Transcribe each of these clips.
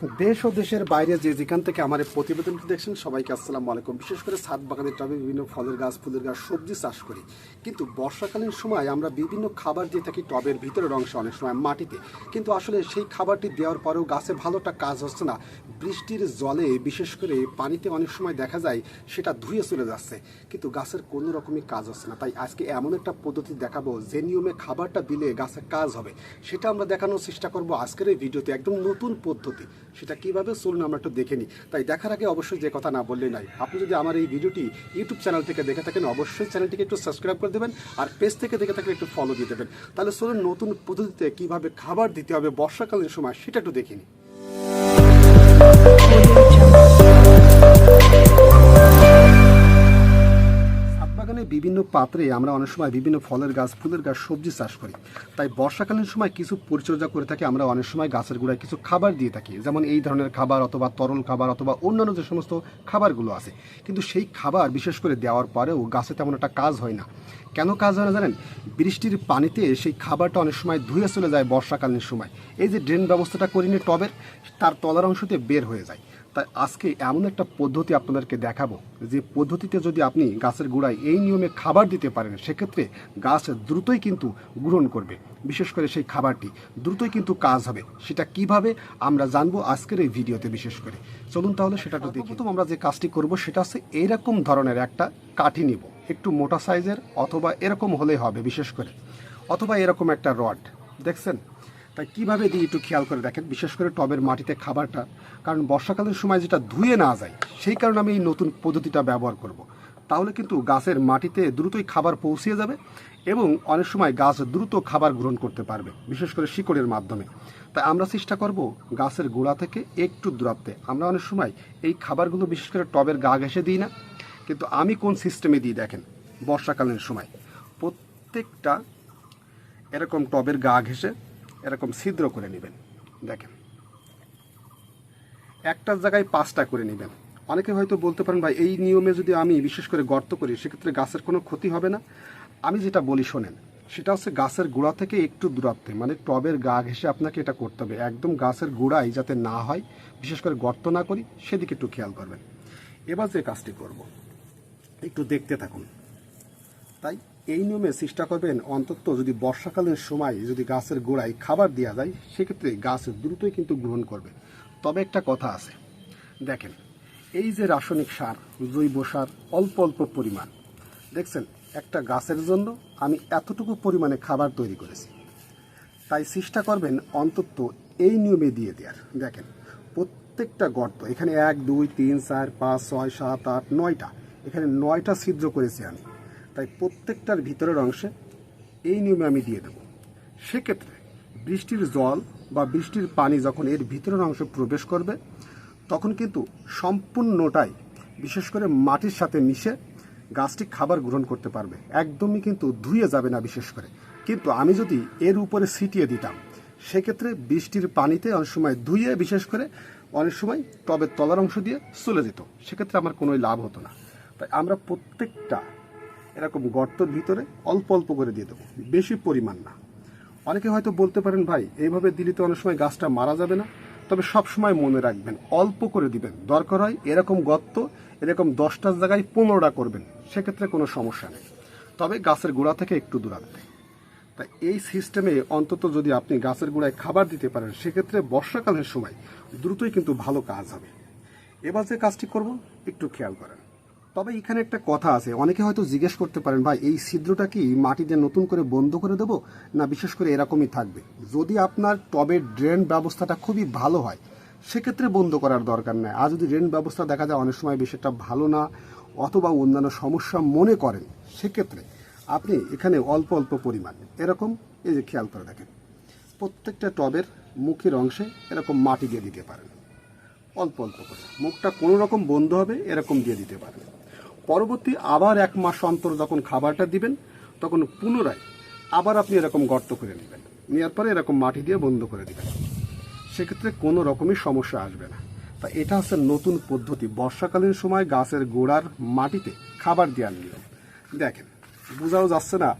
দেশ ও দেশের বাইরে যে যেখান থেকে আমার প্রতিবেদনটি দেখছেন, সবাইকে আসসালামু আলাইকুম। বিশেষ করে সাত বাগানের টবে বিভিন্ন ফলের গাছ, ফুলের গাছ, সবজি চাষ করি। কিন্তু বর্ষাকালীন সময় আমরা বিভিন্ন খাবার দিয়ে থাকি টবের ভিতরের অংশে, অনেক সময় মাটিতে। কিন্তু আসলে সেই খাবারটি দেওয়ার পরেও গাছে ভালোটা কাজ হচ্ছে না। বৃষ্টির জলে, বিশেষ করে পানিতে অনেক সময় দেখা যায় সেটা ধুয়ে চলে যাচ্ছে। কিন্তু গাছের কোনো রকমই কাজ হচ্ছে না। তাই আজকে এমন একটা পদ্ধতি দেখাবো যে নিয়মে খাবারটা দিলে গাছের কাজ হবে। সেটা আমরা দেখানোর চেষ্টা করব আজকের এই ভিডিওতে, একদম নতুন পদ্ধতি। সেটা কীভাবে চলুন আমরা একটু দেখে নিই। তাই দেখার আগে অবশ্যই যে কথা না বললে নাই আপনি যদি আমার এই ভিডিওটি ইউটিউব চ্যানেল থেকে দেখে থাকেন, অবশ্যই চ্যানেলটিকে একটু সাবস্ক্রাইব করে দেবেন আর পেজ থেকে দেখে থাকলে একটু ফলো দিয়ে দেবেন। তাহলে চলুন নতুন পদ্ধতিতে কীভাবে খাবার দিতে হবে বর্ষাকালীন সময়, সেটা একটু দেখে নিই। ছাদ বিভিন্ন পাত্রে আমরা অনেক সময় বিভিন্ন ফলের গাছ, ফুলের গাছ, সবজি চাষ করি। তাই বর্ষাকালীন সময় কিছু পরিচর্যা করে থাকি, আমরা অনেক সময় গাছের গোড়ায় কিছু খাবার দিয়ে থাকি। যেমন এই ধরনের খাবার অথবা তরল খাবার অথবা অন্যান্য যে সমস্ত খাবারগুলো আছে। কিন্তু সেই খাবার বিশেষ করে দেওয়ার পরেও গাছে তেমন একটা কাজ হয় না। কেন কাজ হয় না জানেন? বৃষ্টির পানিতে সেই খাবারটা অনেক সময় ধুয়ে চলে যায় বর্ষাকালীন সময়। এই যে ড্রেন ব্যবস্থাটা করিনি টবের, তার তলার অংশতে বের হয়ে যায়। তাই আজকে এমন একটা পদ্ধতি আপনাদেরকে দেখাবো যে পদ্ধতিতে যদি আপনি গাছের গোড়ায় এই নিয়মে খাবার দিতে পারেন, সেক্ষেত্রে গাছ দ্রুতই কিন্তু গ্রহণ করবে। বিশেষ করে সেই খাবারটি দ্রুতই কিন্তু কাজ হবে। সেটা কীভাবে, আমরা জানব আজকের এই ভিডিওতে বিশেষ করে। চলুন তাহলে সেটা দেখি। প্রথম আমরা যে কাজটি করব, সেটা হচ্ছে এইরকম ধরনের একটা কাঠি নিব। একটু মোটা সাইজের অথবা এরকম হলেই হবে, বিশেষ করে। অথবা এরকম একটা রড, দেখছেন? তাই কীভাবে দিই একটু খেয়াল করে দেখেন, বিশেষ করে টবের মাটিতে খাবারটা, কারণ বর্ষাকালের সময় যেটা ধুয়ে না যায়, সেই কারণে আমি এই নতুন পদ্ধতিটা ব্যবহার করব। তাহলে কিন্তু গাছের মাটিতে দ্রুতই খাবার পৌঁছিয়ে যাবে এবং অনেক সময় গাছ দ্রুত খাবার গ্রহণ করতে পারবে, বিশেষ করে শিকড়ের মাধ্যমে। তাই আমরা চেষ্টা করব গাছের গোড়া থেকে একটু দূরত্বে। আমরা অনেক সময় এই খাবারগুলো বিশেষ করে টবের গা ঘেসে দিই না, কিন্তু আমি কোন সিস্টেমে দিই দেখেন বর্ষাকালীন সময়। প্রত্যেকটা এরকম টবের গা ঘেসে এরকম ছিদ্র করে নেবেন। দেখেন। একটা জায়গায় পাঁচটা করে নেবেন। অনেকে হয়তো বলতে পারেন, ভাই, এই নিয়মে যদি আমি বিশেষ করে গর্ত করি, সেক্ষেত্রে গাছের কোনো ক্ষতি হবে না? আমি যেটা বলি, শোনেন, সেটা হচ্ছে গাছের গোড়া থেকে একটু দূরত্বে মানে টবের গা ঘেসে আপনাকে এটা করতে হবে। একদম গাছের গোড়ায় যাতে না হয়, বিশেষ করে গর্ত না করি, সেদিকে একটু খেয়াল করবেন। এবার যে কাজটি করব, একটু দেখতে থাকুন। তাই এই নিয়মে চেষ্টা করবেন অন্তত যদি বর্ষাকালের সময় যদি গাছের গোড়ায় খাবার দেওয়া যায়, সেক্ষেত্রে গাছ দ্রুতই কিন্তু গ্রহণ করবে। তবে একটা কথা আছে। দেখেন, এই যে রাসায়নিক সার, জৈব সার অল্প অল্প পরিমাণ, দেখছেন, একটা গাছের জন্য আমি এতটুকু পরিমাণে খাবার তৈরি করেছি। তাই চেষ্টা করবেন অন্তত এই নিয়মে দিয়ে দেওয়ার। দেখেন, প্রত্যেকটা গর্ত, এখানে এক, দুই, তিন, চার, পাঁচ, ছয়, সাত, আট, নয়টা, এখানে নয়টা ছিদ্র করেছি আমি। তাই প্রত্যেকটার ভিতরের অংশে এই নিয়মে আমি দিয়ে দেব। সেক্ষেত্রে বৃষ্টির জল বা বৃষ্টির পানি যখন এর ভিতরের অংশে প্রবেশ করবে, তখন কিন্তু সম্পূর্ণটাই, বিশেষ করে মাটির সাথে মিশে গাছটি খাবার গ্রহণ করতে পারবে। একদমই কিন্তু ধুয়ে যাবে না বিশেষ করে। কিন্তু আমি যদি এর উপরে ছিটিয়ে দিতাম, সেক্ষেত্রে বৃষ্টির পানিতে অনেক সময় ধুয়ে, বিশেষ করে অনেক সময় টবের তলার অংশ দিয়ে চলে যেত। সেক্ষেত্রে আমার কোনোই লাভ হতো না। তাই আমরা প্রত্যেকটা এরকম গর্তর ভিতরে অল্প অল্প করে দিয়ে দেবো, বেশি পরিমাণ না। অনেকে হয়তো বলতে পারেন, ভাই, এইভাবে দিলে তো অনেক সময় গাছটা মারা যাবে না। তবে সব সময় মনে রাখবেন, অল্প করে দিবেন। দরকার হয় এরকম গর্ত, এরকম দশটার জায়গায় পনেরোটা করবেন, সেক্ষেত্রে কোনো সমস্যা নেই। তবে গাছের গোড়া থেকে একটু দূরান্তে তাই এই সিস্টেমে অন্তত যদি আপনি গাছের গোড়ায় খাবার দিতে পারেন, সেক্ষেত্রে বর্ষাকালের সময় দ্রুতই কিন্তু ভালো কাজ হবে। এবার যে কাজটি করব, একটু খেয়াল করেন। তবে এখানে একটা কথা আছে। অনেকে হয়তো জিজ্ঞেস করতে পারেন, ভাই, এই ছিদ্রটা কি মাটিতে নতুন করে বন্ধ করে দেবো? না, বিশেষ করে এরকমই থাকবে? যদি আপনার টবের ড্রেন ব্যবস্থাটা খুবই ভালো হয়, সেক্ষেত্রে বন্ধ করার দরকার নেই। আর যদি ড্রেন ব্যবস্থা দেখা যায় অনেক সময় একটা ভালো না, অথবা অন্যান্য সমস্যা মনে করেন, সেক্ষেত্রে আপনি এখানে অল্প অল্প পরিমাণ। এরকম, এই যে খেয়াল করে দেখেন, প্রত্যেকটা টবের মুখের অংশে এরকম মাটি দিয়ে দিতে পারেন। অল্প অল্প করে। মুখটা কোনো রকম বন্ধ হবে, এরকম দিয়ে দিতে পারেন। পরবর্তী আবার এক মাস অন্তর যখন খাবারটা দিবেন, তখন পুনরায় আবার আপনি এরকম গর্ত করে নেবেন। নেওয়ার পরে এরকম মাটি দিয়ে বন্ধ করে দেবেন। সেক্ষেত্রে কোনো রকমই সমস্যা আসবে না। তা এটা হচ্ছে নতুন পদ্ধতি। বর্ষাকালীন সময় গাছের গোড়ার মাটিতে খাবার দেওয়ার নিয়ম। দেখেন, বোঝাও যাচ্ছে না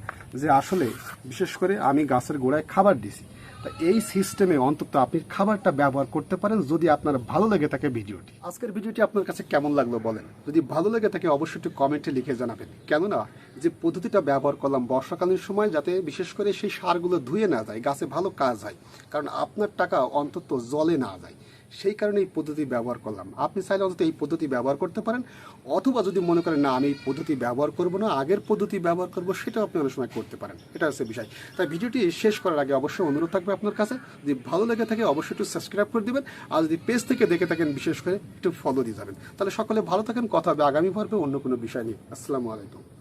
যে আসলে, বিশেষ করে আমি গাছের গোড়ায় খাবার দিছি তা এই সিস্টেমে অন্তত আপনি খাবারটা ব্যবহার করতে পারেন যদি আপনার ভালো লেগে থাকে ভিডিওটি। আজকের ভিডিওটি আপনার কাছে কেমন লাগল বলেন? যদি ভালো লেগে থাকে অবশ্যই একটু কমেন্টে লিখে জানাবেন। কেননা, যে পদ্ধতিটা ব্যবহার করলাম বর্ষাকালীন সময় যাতে বিশেষ করে সেই সারগুলো ধুয়ে না যায়, গাছে ভালো কাজ হয়, কারণ আপনার টাকা অন্তত জলে না যায়। সেই কারণে এই পদ্ধতি ব্যবহার করলাম। আপনি চাইলে অন্তত এই পদ্ধতি ব্যবহার করতে পারেন। অথবা যদি মনে করেন, না, আমি এই পদ্ধতি ব্যবহার করব না, আগের পদ্ধতি ব্যবহার করব সেটাও আপনি অনেক সময় করতে পারেন। এটা হচ্ছে বিষয়। তাই ভিডিওটি শেষ করার আগে অবশ্যই অনুরোধ থাকবে আপনার কাছে। যদি ভালো লেগে থাকে, অবশ্যই একটু সাবস্ক্রাইব করে দিবেন। আর যদি পেজ থেকে দেখে থাকেন, বিশেষ করে একটু ফলো দিয়ে যাবেন। তাহলে সকলে ভালো থাকেন, কথা হবে আগামী পর্বে অন্য কোনো বিষয় নিয়ে। আসসালামু আলাইকুম।